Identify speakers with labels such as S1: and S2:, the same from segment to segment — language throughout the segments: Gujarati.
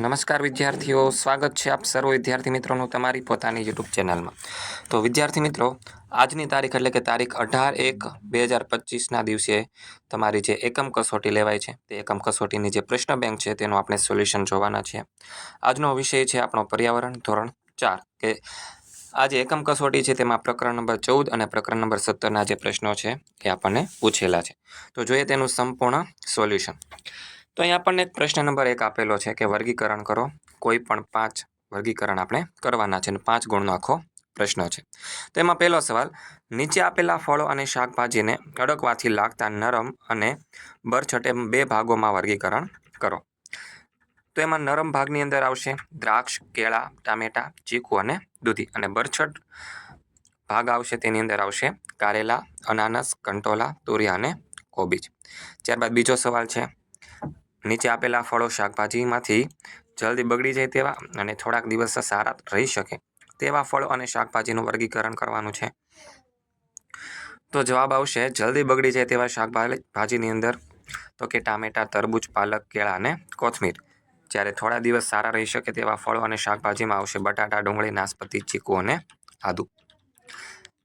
S1: નમસ્કાર વિદ્યાર્થીઓ, સ્વાગત છે આપ સર્વ વિદ્યાર્થી મિત્રોનું તમારી પોતાની યુટ્યુબ ચેનલમાં. તો વિદ્યાર્થી મિત્રો, આજની તારીખ એટલે કે તારીખ અઢાર એક બે હજાર પચીસના દિવસે તમારી જે એકમ કસોટી લેવાય છે, તે એકમ કસોટીની જે પ્રશ્ન બેંક છે, તેનું આપણે સોલ્યુશન જોવાના છીએ આજનો વિષય છે આપણો પર્યાવરણ ધોરણ ચાર, કે આ જે એકમ કસોટી છે, તેમાં પ્રકરણ નંબર ચૌદ અને પ્રકરણ નંબર સત્તરના જે પ્રશ્નો છે, એ આપણને પૂછેલા છે. તો જોઈએ તેનું સંપૂર્ણ સોલ્યુશન. તો અહીં આપણને એક પ્રશ્ન નંબર એક આપેલો છે કે વર્ગીકરણ કરો. કોઈ પણ પાંચ વર્ગીકરણ આપણે કરવાના છે અને પાંચ ગુણનો આખો પ્રશ્ન છે. તો એમાં પહેલો સવાલ, નીચે આપેલા ફળો અને શાકભાજીને અડકવાથી લાગતા નરમ અને બરછટે બે ભાગોમાં વર્ગીકરણ કરો. તો એમાં નરમ ભાગની અંદર આવશે દ્રાક્ષ, કેળા, ટામેટા, ચીકુ અને દૂધી. અને બરછટ ભાગ આવશે તેની અંદર આવશે કારેલા, અનાનસ, કંટોલા, તુરિયા અને કોબીજ. ત્યારબાદ બીજો સવાલ છે નીચે આપેલા ફળો શાકભાજીમાંથી જલ્દી બગડી જાય તેવા અને થોડાક દિવસ સારા રહી શકે તેવા ફળો અને શાકભાજીનું વર્ગીકરણ કરવાનું છે. તો જવાબ આવશે, જલ્દી બગડી જાય તેવા શાકભાજી ભાજીની અંદર તો કે ટામેટા, તરબૂચ, પાલક, કેળા અને કોથમીર. જ્યારે થોડા દિવસ સારા રહી શકે તેવા ફળો અને શાકભાજીમાં આવશે બટાટા, ડુંગળી નાસપતિ ચીકુ અને આદુ.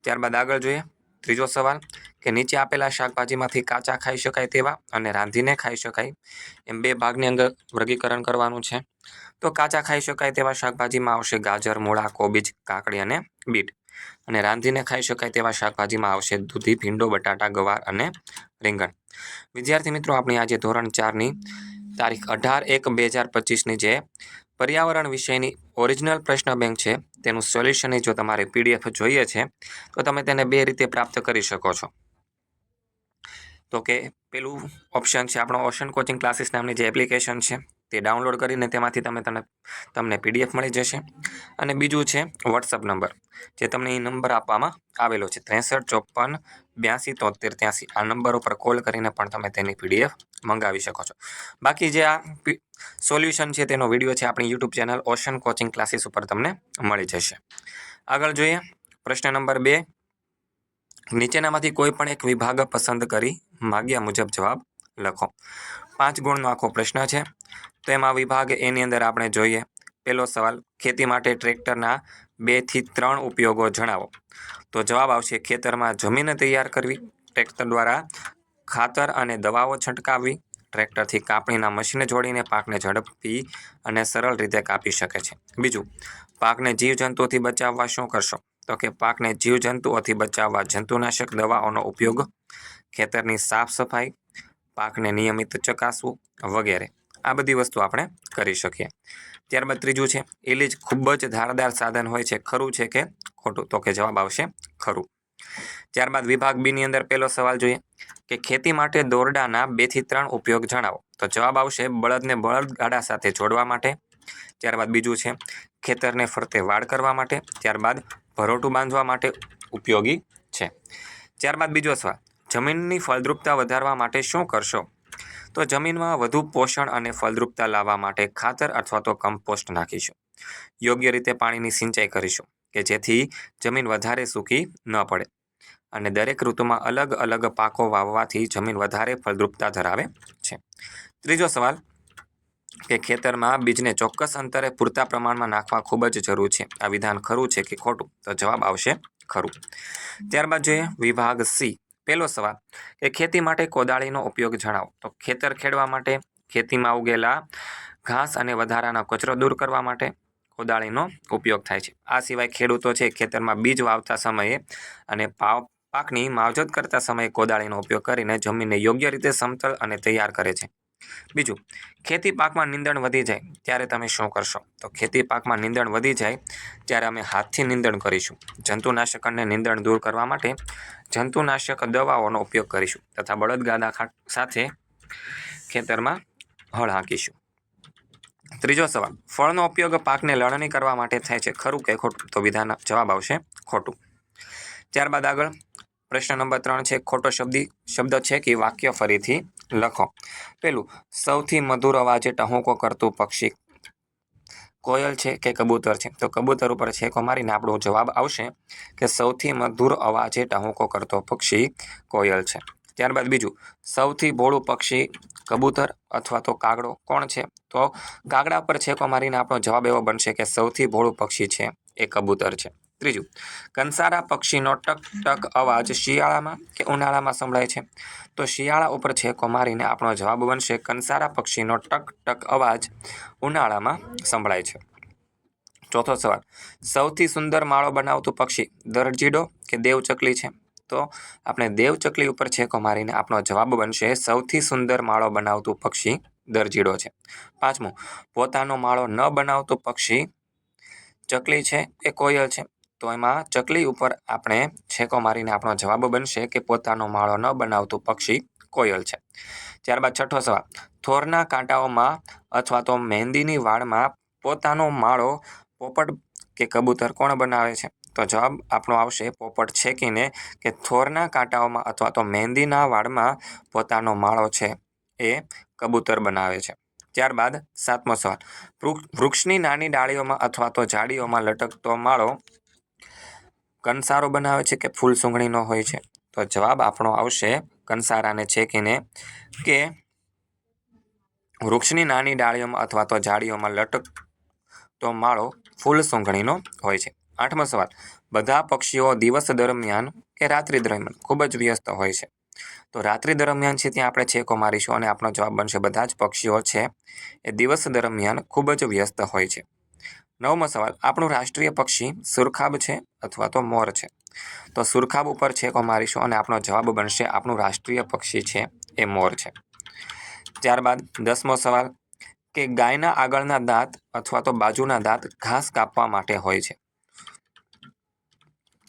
S1: ત્યારબાદ આગળ જોઈએ. ત્રીજો સવાલ, કે નીચે આપેલા શાકભાજીમાંથી કાચા ખાઈ શકાય તેવા અને રાંધીને ખાઈ શકાય એમ બે ભાગની અંદર વર્ગીકરણ કરવાનું છે. તો કાચા ખાઈ શકાય તેવા શાકભાજીમાં આવશે ગાજર, મૂળા, કોબીજ, કાકડી અને બીટ. અને રાંધીને ખાઈ શકાય તેવા શાકભાજીમાં આવશે દૂધી, ભીંડો, બટાટા, ગવાર અને રીંગણ. વિદ્યાર્થી મિત્રો, આપણી આજે ધોરણ ચારની તારીખ અઢાર એક બે હજાર પચીસની જે પર્યાવરણ વિષયની ઓરિજિનલ પ્રશ્ન બેંક છે, તેનું સોલ્યુશન જો તમારે પીડીએફ જોઈએ છે, તો તમે તેને બે રીતે પ્રાપ્ત કરી શકો છો. તો કે પેલું ઓપ્શન છે, આપણો ઓશન કોચિંગ ક્લાસીસ નામની જે એપ્લિકેશન છે તે ડાઉનલોડ કરીને તેમાંથી તમે તમને તમને પીડીએફ મળી જશે. અને બીજું છે વોટ્સઅપ નંબર, જે તમને એ નંબર આપવામાં આવેલો છે, ત્રેસઠ ચોપન બ્યાસી તોતેર ત્યાંસી. આ નંબર ઉપર કોલ કરીને પણ તમે તેની પીડીએફ મંગાવી શકો છો. બાકી જે આ સોલ્યુશન છે તેનો વીડિયો છે આપણી YouTube channel Ocean Coaching Classes ઉપર તમને મળી જશે. આગળ જોઈએ, પ્રશ્ન નંબર બે. નીચેનામાંથી કોઈ પણ એક વિભાગ પસંદ કરી માગ્યા મુજબ જવાબ લખો. પાંચ ગુણનો આખો પ્રશ્ન છે. તો એમાં વિભાગ એની અંદર આપણે જોઈએ. પહેલો સવાલ, ખેતી માટે ટ્રેક્ટરના બેથી ત્રણ ઉપયોગો જણાવો. તો જવાબ આવશે, ખેતરમાં જમીન તૈયાર કરવી, ટ્રેક્ટર દ્વારા ખાતર અને દવાઓ છંટકાવવી, ટ્રેક્ટરથી કાપણીના મશીન જોડીને પાકને ઝડપી અને સરળ રીતે કાપી શકે છે. બીજું, પાકને જીવજંતુઓથી બચાવવા શું કરશો? તો કે પાકને જીવજંતુઓથી બચાવવા જંતુનાશક દવાઓનો ઉપયોગ, ખેતરની સાફ સફાઈ, પાકને નિયમિત ચકાસવું વગેરે. આ બધી વસ્તુ આપણે કરી શકીએ. ત્યારબાદ ત્રીજું છે એલિજ ખૂબ જ ધારદાર સાધન હોય છે, ખરું છે કે ખોટું? તો કે જવાબ આવશે ખરું. ત્યારબાદ વિભાગ બીની અંદર પહેલો સવાલ જોઈએ, કે ખેતી માટે દોરડાના બેથી ત્રણ ઉપયોગ જણાવો. તો જવાબ આવશે બળદને બળદગાડા સાથે જોડવા માટે. ત્યારબાદ બીજું છે, ખેતરને ફરતે વાડ કરવા માટે. ત્યારબાદ ભરોટું બાંધવા માટે ઉપયોગી છે. ત્યારબાદ બીજો સવાલ, જમીનની ફળદ્રુપતા વધારવા માટે શું કરશો? તો જમીનમાં વધુ પોષણ અને ફળદ્રુપતા લાવવા માટે ખાતર અથવા તો કમ્પોસ્ટ નાખીશું. યોગ્ય રીતે પાણીની સિંચાઈ કરીશું, કે જેથી જમીન વધારે સૂકી ન પડે. અને દરેક ઋતુમાં અલગ અલગ પાકો વાવવાથી જમીન વધારે ફળદ્રુપતા ધરાવે છે. ત્રીજો સવાલ, કે ખેતરમાં બીજને ચોક્કસ અંતરે પૂરતા પ્રમાણમાં નાખવા ખૂબ જ જરૂર છે. આ વિધાન ખરું છે કે ખોટું? તો જવાબ આવશે ખરું. ત્યારબાદ જોઈએ વિભાગ સી પહેલો સવાલ, કે ખેતી માટે કોદાળીનો ઉપયોગ જણાવો. તો ખેતર ખેડવા માટે, ખેતીમાં ઉગેલા ઘાસ અને વધારાનો કચરો દૂર કરવા માટે કોદાળીનો ઉપયોગ થાય છે. આ સિવાય ખેડૂતો છે, ખેતરમાં બીજ વાવતા સમયે અને પાવ, પાકની માવજત કરતા સમયે કોદાળીનો ઉપયોગ કરીને જમીનને યોગ્ય રીતે સમતળ અને તૈયાર કરે છે. બીજું, ખેતી પાકમાં નીંદણ વધી જાય, ત્યારે તમે શું કરશો? તો ખેતી પાકમાં નીંદણ વધી જાય, ત્યારે અમે હાથથી નીંદણ કરીશું. જંતુનાશક અને નીંદણ દૂર કરવા માટે જંતુનાશક દવાઓનો ઉપયોગ કરીશું તથા બળદગાદા સાથે ખેતરમાં હળ હાંકીશું. ત્રીજો સવાલ, ફળનો ઉપયોગ પાકને લણણી કરવા માટે થાય છે ખરું કે ખોટું? તો વિધાન, જવાબ આવશે ખોટું. ત્યારબાદ આગળ, પ્રશ્ન નંબર ત્રણ છે, ખોટો શબ્દી, શબ્દ છે કે વાક્ય ફરીથી લખો. પેલું, સૌથી મધુર અવાજે ટહુકો કરતું પક્ષી. કોયલ છે કે કબૂતર છે? તો કબૂતર ઉપર છેકો મારીને આપણો જવાબ આવશે કે સૌથી મધુર અવાજે ટહુકો કરતો પક્ષી કોયલ છે. ત્યારબાદ બીજું, સૌથી ભોળું પક્ષી કબૂતર અથવા તો કાગડો કોણ છે? તો કાગડા પર છેકો મારીને આપણો જવાબ એવો બનશે કે સૌથી ભોળું પક્ષી છે એ કબૂતર છે. ત્રીજું, કંસારા પક્ષીનો ટક ટક અવાજ શિયાળામાં કે ઉનાળામાં સંભળાય છે? તો શિયાળા ઉપર છેકો મારીને આપણો જવાબ બનશે કંસારા પક્ષીનો ટક ટક અવાજ ઉનાળામાં સંભળાય છે. ચોથો સવાલ, સૌથી સુંદર માળો બનાવતું પક્ષી દરજીડો કે દેવચકલી છે? તો આપણે દેવચકલી ઉપર છેકો મારીને આપણો જવાબ બનશે સૌથી સુંદર માળો બનાવતું પક્ષી દરજીડો છે. પાંચમું, પોતાનો માળો ન બનાવતું પક્ષી ચકલી છે એ કોયલ છે? તો એમાં ચકલી ઉપર આપણે છેકો મારીને આપણો જવાબ બનશે કે પોતાનો માળો ન બનાવતું પક્ષી કોયલ છે. ત્યારબાદ છઠ્ઠો સવાલ. થોરના કાંટાઓમાં અથવા તો મહેંદીની વાળમાં પોતાનો માળો પોપટ કે કબૂતર કોણ બનાવે છે? તો જવાબ આપણો આવશે પોપટ છેકીને કે થોરના કાંટાઓમાં અથવા તો મહેંદીના વાળમાં પોતાનો માળો છે એ કબૂતર બનાવે છે. ત્યારબાદ સાતમો સવાલ. વૃક્ષની નાની ડાળીઓમાં અથવા તો ઝાડીઓમાં લટકતો માળો કંસારો બનાવે છે કે ફૂલ સૂંઘણીનો હોય છે? તો જવાબ આપણો આવશે કંસારાને છેકીને કે વૃક્ષની નાની ડાળીઓમાં અથવા તો ઝાડીઓમાં લટકતો માળો ફૂલ સૂંઘણીનો હોય છે. આઠમો સવાલ. બધા પક્ષીઓ દિવસ દરમિયાન કે રાત્રિ દરમિયાન ખૂબ જ વ્યસ્ત હોય છે? તો રાત્રિ દરમિયાન છે ત્યાં આપણે છેકો મારીશું અને આપણો જવાબ બનશે બધા જ પક્ષીઓ છે એ દિવસ દરમિયાન ખૂબ જ વ્યસ્ત હોય છે. નવમો સવાલ, આપણું રાષ્ટ્રીય પક્ષી સુરખાબ છે અથવા તો મોર છે? તો સુરખાબ ઉપર છેકો મારીશું અને આપણો જવાબ બનશે, આપણું રાષ્ટ્રીય પક્ષી છે એ મોર છે. ત્યારબાદ દસમો સવાલ, કે ગાયના આગળના દાંત અથવા તો બાજુના દાંત ઘાસ કાપવા માટે હોય છે?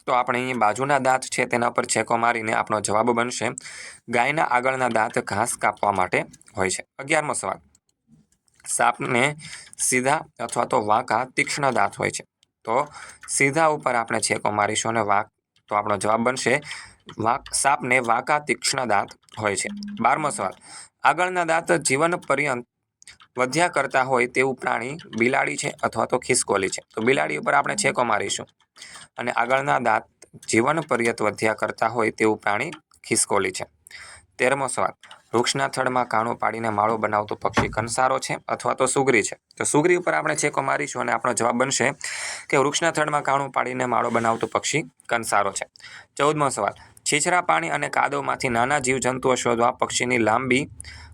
S1: તો આપણે અહીં બાજુના દાંત છે તેના પર છેકો મારીને આપણો જવાબ બનશે, ગાયના આગળના દાંત ઘાસ કાપવા માટે હોય છે. અગિયારમો સવાલ, સાપને સીધા અથવા તો વાંકા તીક્ષ્ણ દાંત હોય છે. તો સીધા ઉપર આપણે છેકો મારીશું અને વાંક, તો આપણો જવાબ બનશે વાંક, સાપને વાંકા તીક્ષ્ણ દાંત હોય છે. બારમો સવાલ. આગળના દાંત જીવન પર્યંત વધ્યા કરતા હોય તેવું પ્રાણી બિલાડી છે અથવા તો ખિસકોલી છે. તો બિલાડી ઉપર આપણે છેકો મારીશું. અને આગળના દાંત જીવન પર્યંત વધ્યા કરતા હોય તેવું પ્રાણી ખિસકોલી છે. તેરમો સવાલ. વૃક્ષના થડમાં કાણું પાડીને માળો બનાવતું પક્ષી કંસારો છે અથવા તો સુગરી છે. તો સુગરી ઉપર આપણે છેકો મારીશું અને આપણો જવાબ બનશે કે વૃક્ષના થડમાં કાણું પાડીને માળો બનાવતું પક્ષી કંસારો છે. ચૌદમો સવાલ. છીછરા પાણી અને કાદવમાંથી નાના જીવજંતુઓ શોધવા પક્ષીની લાંબી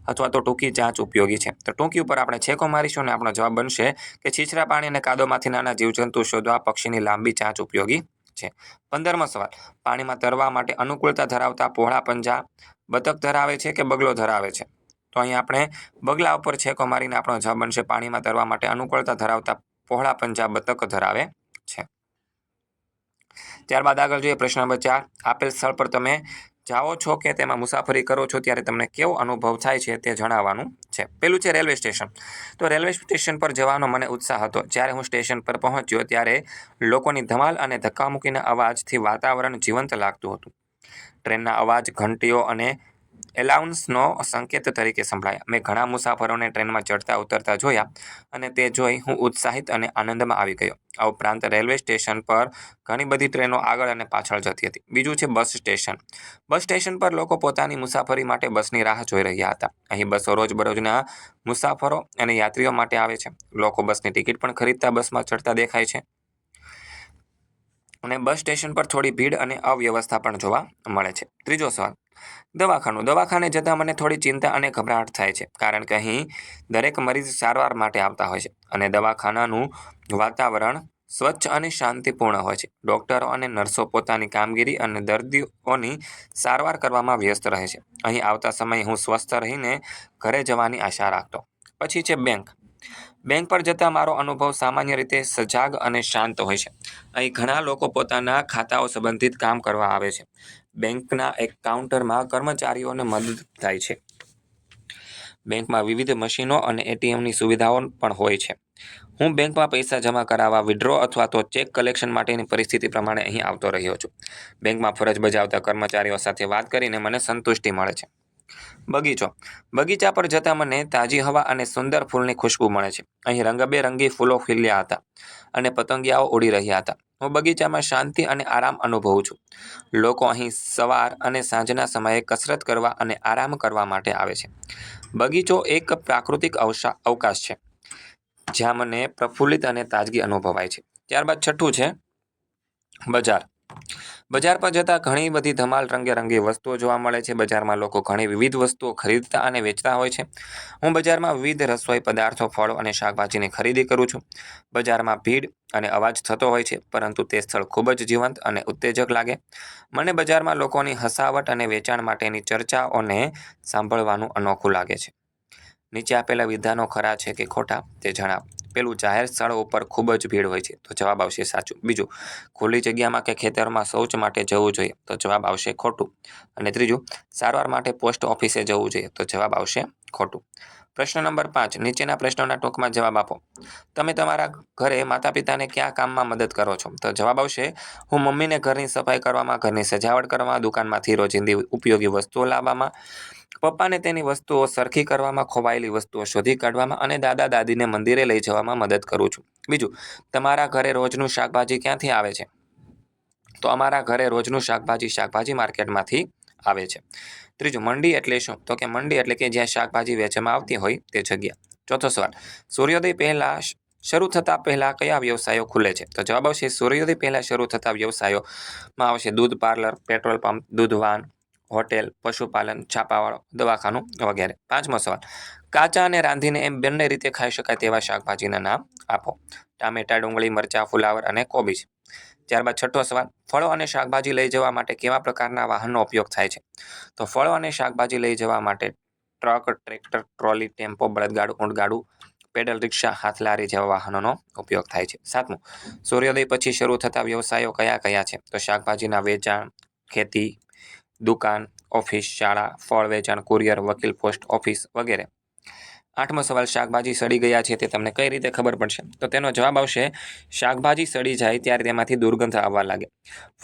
S1: અથવા તો ટૂંકી ચાંચ ઉપયોગી છે. તો ટૂંકી ઉપર આપણે છેકો મારીશું અને આપણો જવાબ બનશે કે છીછરા પાણી અને કાદવમાંથી નાના જીવજંતુ શોધવા પક્ષીની લાંબી ચાંચ ઉપયોગી છે. પંદરમો સવાલ. પાણીમાં તરવા માટે અનુકૂળતા ધરાવતા પહોળા પંજા બતક ધરાવે છે કે બગલો ધરાવે છે? તો અહીં આપણે બગલા ઉપર છેકો મારીને આપણો જવાબ બનશે પાણીમાં તરવા માટે અનુકૂળતા ધરાવતા પહોળા પંજા બતક ધરાવે છે. ત્યારબાદ આગળ જોઈએ પ્રશ્ન નંબર ચાર. આપેલ સ્થળ પર તમે જાઓ છો કે તેમાં મુસાફરી કરો છો ત્યારે તમને કેવો અનુભવ થાય છે તે જણાવવાનું છે. પેલું છે રેલવે સ્ટેશન. તો રેલવે સ્ટેશન પર જવાનો મને ઉત્સાહ હતો. જ્યારે હું સ્ટેશન પર પહોંચ્યો ત્યારે લોકોની ધમાલ અને ધક્કામુક્કીના અવાજથી વાતાવરણ જીવંત લાગતું હતું. ટ્રેનના અવાજ, ઘંટીઓ અને એલાઉન્સનો સંકેત તરીકે સંભળાયા. મેં ઘણા મુસાફરોને ટ્રેનમાં ચડતા ઉતરતા જોયા અને તે જોઈ હું ઉત્સાહિત અને આનંદમાં આવી ગયો. આ ઉપરાંત રેલવે સ્ટેશન પર ઘણી બધી ટ્રેનો આગળ અને પાછળ જતી હતી. બીજું છે બસ સ્ટેશન. બસ સ્ટેશન પર લોકો પોતાની મુસાફરી માટે બસની રાહ જોઈ રહ્યા હતા. અહીં બસો રોજબરોજના મુસાફરો અને યાત્રીઓ માટે આવે છે. લોકો બસની ટિકિટ પણ ખરીદતા બસમાં ચડતા દેખાય છે. અને બસ સ્ટેશન પર થોડી ભીડ અને અવ્યવસ્થા પણ જોવા મળે છે. ત્રીજો સવાલ. દવાખાનું. દવાખાને જતાં મને થોડી ચિંતા અને ગભરાટ થાય છે, કારણ કે અહીં દરેક મરીઝ સારવાર માટે આવતા હોય છે અને દવાખાનાનું વાતાવરણ સ્વચ્છ અને શાંતિપૂર્ણ હોય છે. ડૉક્ટરો અને નર્સો પોતાની કામગીરી અને દર્દીઓની સારવાર કરવામાં વ્યસ્ત રહે છે. અહીં આવતા સમયે હું સ્વસ્થ રહીને ઘરે જવાની આશા રાખતો. પછી છે બેંક. બેંક પર જતાં મારો અનુભવ સામાન્ય રીતે સજાગ અને શાંત હોય છે. અહીં ઘણા લોકો પોતાના ખાતાઓ સંબંધિત કામ કરવા આવે છે. બેંકના એક કાઉન્ટરમાં કર્મચારીઓને મદદ થાય છે. બેંકમાં વિવિધ મશીનો અને એટીએમની સુવિધાઓ પણ હોય છે. હું બેંકમાં પૈસા જમા કરાવવા, વિડ્રો અથવા તો ચેક કલેક્શન માટેની પરિસ્થિતિ પ્રમાણે અહીં આવતો રહ્યો છું. બેંકમાં ફરજ બજાવતા કર્મચારીઓ સાથે વાત કરીને મને સંતુષ્ટિ મળે છે. બગીચો. બગીચા પર જતાં મને તાજી હવા અને સુંદર ફૂલની ખુશ્બુ મળે છે. અહીં રંગબેરંગી ફૂલો ખીલ્યા હતા અને પતંગિયાઓ ઉડી રહ્યા હતા. હું બગીચામાં શાંતિ અને આરામ અનુભવું છું. લોકો અહીં સવાર અને સાંજના સમયે કસરત કરવા અને આરામ કરવા માટે આવે છે. બગીચો એક પ્રાકૃતિક અવકાશ છે, જ્યાં મને પ્રફુલ્લિત અને તાજગી અનુભવાય છે. ત્યારબાદ છઠ્ઠું છે, બજાર. બજાર પર જતાં ઘણી બધી ધમાલ રંગેરંગી વસ્તુઓ જોવા મળે છે. બજારમાં લોકો ઘણી વિવિધ વસ્તુઓ ખરીદતા અને વેચતા હોય છે. હું બજારમાં વિવિધ રસોઈ પદાર્થો, ફળો અને શાકભાજીની ખરીદી કરું છું. બજારમાં ભીડ અને અવાજ થતો હોય છે, પરંતુ તે સ્થળ ખૂબ જ જીવંત અને ઉત્તેજક લાગે. મને બજારમાં લોકોની હસાવટ અને વેચાણ માટેની ચર્ચાઓને સાંભળવાનું અનોખું લાગે છે. નીચે આપેલા વિધાનો ખરા છે કે ખોટા તે જણાવ. પેલું જાહેર સ્થળો ઉપર ખૂબ જ ભીડ હોય છે. તો જવાબ આવશે સાચું. બીજું, ખુલ્લી જગ્યામાં કે ખેતરમાં શૌચ માટે જવું જોઈએ? તો જવાબ આવશે ખોટું. અને ત્રીજું, સારવાર માટે પોસ્ટ ઓફિસે જવું જોઈએ? તો જવાબ આવશે ખોટું. પ્રશ્ન નંબર પાંચ, નીચેના પ્રશ્નોના ટૂંકમાં જવાબ આપો. તમે તમારા ઘરે માતા પિતાને કયા કામમાં મદદ કરો છો? તો જવાબ આવશે, હું મમ્મીને ઘરની સફાઈ કરવામાં, ઘરની સજાવટ કરવામાં, દુકાનમાંથી રોજિંદી ઉપયોગી વસ્તુઓ લાવવામાં પપ્પાને તેની વસ્તુઓ સરખી કરવામાં, ખોવાયેલી વસ્તુઓ શોધી કાઢવામાં અને દાદા દાદીને મંદિરે લઈ જવામાં મદદ કરું છું. બીજું, તમારા ઘરે રોજનું શાકભાજી ક્યાંથી આવે છે? તો અમારા ઘરે રોજનું શાકભાજી શાકભાજી માર્કેટમાંથી આવે છે. ત્રીજું, મંડી એટલે શું? તો કે મંડી એટલે કે જ્યાં શાકભાજી વેચવામાં આવતી હોય તે જગ્યા. ચોથો સવાલ, સૂર્યોદય પહેલાં શરૂ થતાં પહેલાં કયા વ્યવસાયો ખુલે છે? તો જવાબ આવશે, સૂર્યોદય પહેલાં શરૂ થતા વ્યવસાયોમાં આવશે દૂધ પાર્લર, પેટ્રોલ પંપ, દૂધ વાન હોટેલ, પશુપાલન, છાપાવાળો, દવાખાનું વગેરે. પાંચમો સવાલ. કાચા અને રાંધીને એમ બંને રીતે ખાઈ શકાય તેવા શાકભાજીના નામ આપો. ટામેટા, ડુંગળી, મરચાં, ફુલાવર અને કોબીજ. ત્યારબાદ છઠ્ઠો સવાલ. ફળો અને શાકભાજી લઈ જવા માટે કેવા પ્રકારના વાહનનો ઉપયોગ થાય છે? તો ફળો અને શાકભાજી લઈ જવા માટે ટ્રક, ટ્રેક્ટર, ટ્રોલી, ટેમ્પો, બળદગાડું, ઊંટગાડું, પેડલ, રિક્ષા, હાથલારી જેવા વાહનોનો ઉપયોગ થાય છે. સાતમું. સૂર્યોદય પછી શરૂ થતા વ્યવસાયો કયા કયા છે? તો શાકભાજીના વેચાણ, ખેતી દુકાન, ઓફિસ, શાળા, ફળ વેચાણ, કુરિયર, વકીલ, પોસ્ટ ઓફિસ વગેરે. આઠમો સવાલ, શાકભાજી સડી ગયા છે તે તમને કઈ રીતે ખબર પડશે? તો તેનો જવાબ આવશે, શાકભાજી સડી જાય ત્યારે તેમાંથી દુર્ગંધ આવવા લાગે.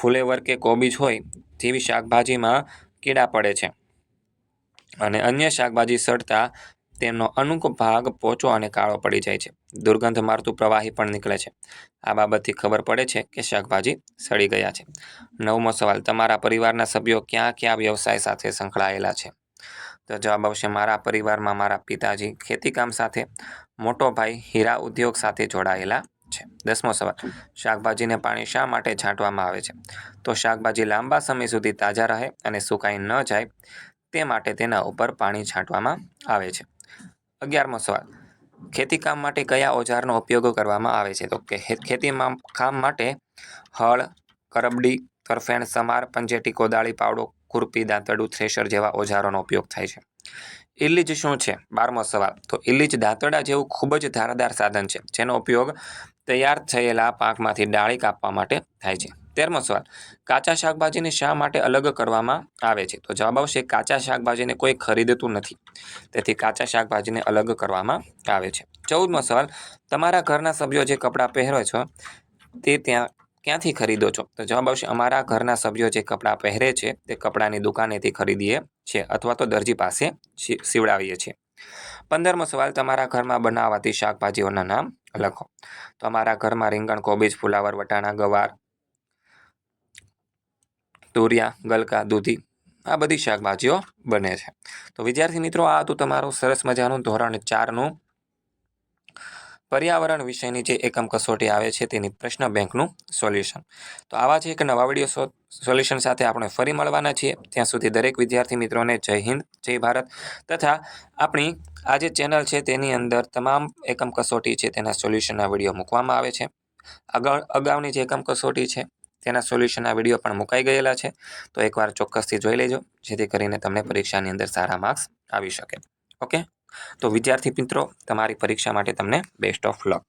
S1: ફુલેવર કે કોબીજ હોય તેવી શાકભાજીમાં કીડા પડે છે. અને અન્ય શાકભાજી સડતા તેમનો અનુક ભાગ પોચો અને કાળો પડી જાય છે. દુર્ગંધ મારતું પ્રવાહી પણ નીકળે છે. આ બાબતથી ખબર પડે છે કે શાકભાજી સડી ગયા છે. નવમો સવાલ, તમારા પરિવારના સભ્યો ક્યાં ક્યાં વ્યવસાય સાથે સંકળાયેલા છે? તો જવાબ આવશે, મારા પરિવારમાં મારા પિતાજી ખેતીકામ સાથે, મોટો ભાઈ હીરા ઉદ્યોગ સાથે જોડાયેલા છે. દસમો સવાલ, શાકભાજીને પાણી શા માટે છાંટવામાં આવે છે? તો શાકભાજી લાંબા સમય સુધી તાજા રહે અને સુકાઈ ન જાય તે માટે તેના ઉપર પાણી છાંટવામાં આવે છે. અગિયારમો સવાલ. ખેતીકામ માટે કયા ઓજારનો ઉપયોગ કરવામાં આવે છે? તો કે ખેતીમાં કામ માટે હળ, કરબડી, તરફેણ, સમાર, પંજેટી, કોદાળી, પાવડો, ખુરપી દાંતડું થ્રેશર જેવા ઓજારોનો ઉપયોગ થાય છે. ઇલીજ શું છે? બારમો સવાલ. તો ઇલીજ દાંતડા જેવું ખૂબ જ ધારદાર સાધન છે, જેનો ઉપયોગ તૈયાર થયેલા પાકમાંથી ડાળી કાપવા માટે થાય છે. તેરમો સવાલ. કાચા શાકભાજીને શા માટે અલગ કરવામાં આવે છે? તો જવાબ આવશે, કાચા શાકભાજીને કોઈ ખરીદતું નથી. તેથી કાચા શાકભાજીને અલગ કરવામાં આવે છે. ચૌદમો સવાલ, તમારા ઘરના સભ્યો જે કપડાં પહેરો છો, તે ત્યાં ક્યાંથી ખરીદો છો? તો જવાબ આવશે, અમારા ઘરના સભ્યો જે કપડાં પહેરે છે, તે કપડાની દુકાનેથી ખરીદીએ છીએ અથવા તો દરજી પાસે સીવડાવીએ છીએ. પંદરમો સવાલ, તમારા ઘરમાં બનાવાતી શાકભાજીઓના નામ લખો. તો અમારા ઘરમાં રીંગણ, કોબીજ, ફુલાવર, વટાણા, ગવાર તુરિયા, ગલકા, દૂધી આ બધી શાકભાજીઓ બને છે. તો વિદ્યાર્થી મિત્રો, આ હતું તમારું સરસ મજાનું ધોરણ ચારનું. પર્યાવરણ વિષયની જે એકમ કસોટી આવે છે, તેની પ્રશ્ન બેંકનું સોલ્યુશન. તો આવા જ એક નવા વીડિયો સોલ્યુશન સાથે આપણે ફરી મળવાના છીએ. ત્યાં સુધી દરેક વિદ્યાર્થી મિત્રોને જય હિન્દ, જય ભારત તથા આપણી આ જે ચેનલ છે, તેની અંદર તમામ એકમ કસોટી છે, તેના સોલ્યુશનના વીડિયો મૂકવામાં આવે છે. અગાઉ અગાઉની જે એકમ કસોટી છે તેના સોલ્યુશનના વીડિયો પણ મુકાઈ ગયેલા છે. તો એકવાર ચોક્કસથી જોઈ લેજો, જેથી કરીને તમને પરીક્ષાની અંદર સારા માર્ક્સ આવી શકે. ઓકે તો વિદ્યાર્થી મિત્રો, તમારી પરીક્ષા માટે તમને બેસ્ટ ઓફ લક